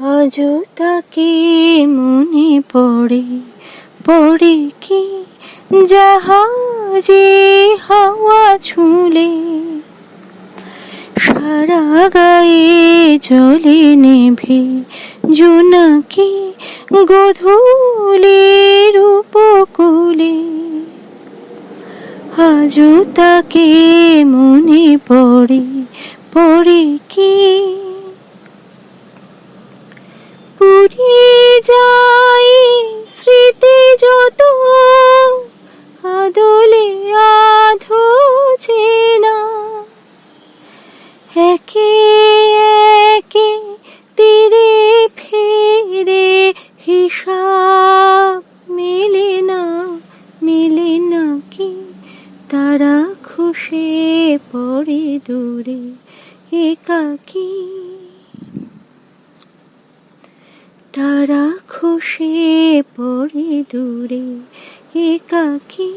আজও তাকে মনে পড়ে পড়ে কি? জাহাজে হাওয়া ছুঁলে, সারা গায়ে জলে নেভে, জোনাকি গধূলির উপকূলে। আজও তাকে মনে পড়ে পড়ে কি? পুড়িয়ে যায় স্মৃতি যত আদলে আধো চেনা। একে একে তীরে ফিরে হিসাব মেলে না মেলে না কি? তারা খুশে পড়ে দূরে, একাকী তারা খুশি পড়ে দূরে একাকি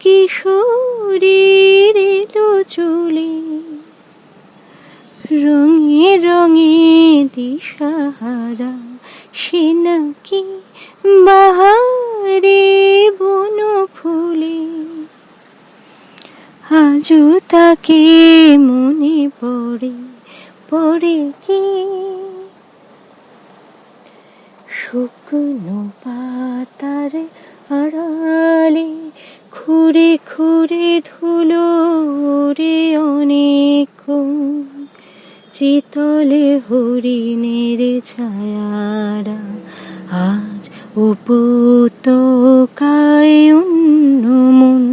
কিশোরীর এলো চলে। রঙে রঙে দিশাহারা, সে নাকি বাহারে বন ফুলে। আজও তাকে মনে পড়ে পড়ে কি শুকনো পাতার আড়ালে খুঁড়ে খুঁড়ে ধুলো রে অনেক চিতলে হরিণের ছায়ারা আজ উপত্যকায় অন্যমন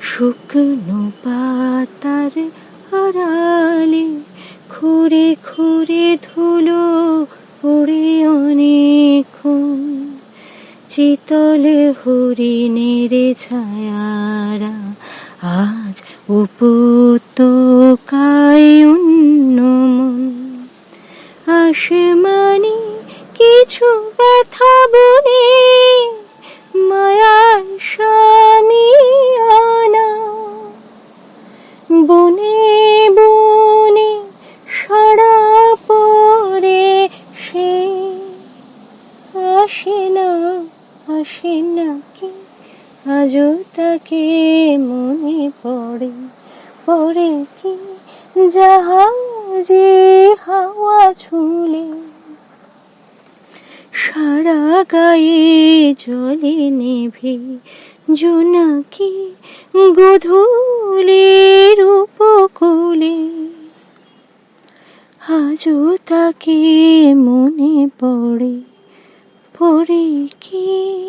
শুকনো পাতার আড়ালে খুঁড়ে খুঁড়ে ধুলো ওরে অনেকক্ষণ চিতলে হরিণের ছায়ারা আজ অন্যমন আসমানি কিছু কথা বলে মায়ার স্বামী আসে না কি আজও তাকে মনে পড়ে পড়ে কি? জাহাজে হাওয়া ছুলে সারা গায়ে জলে নেভে। জোনাকি গধূলির উপকূলে? আজও তাকে মনে পড়ে পড়ে কি?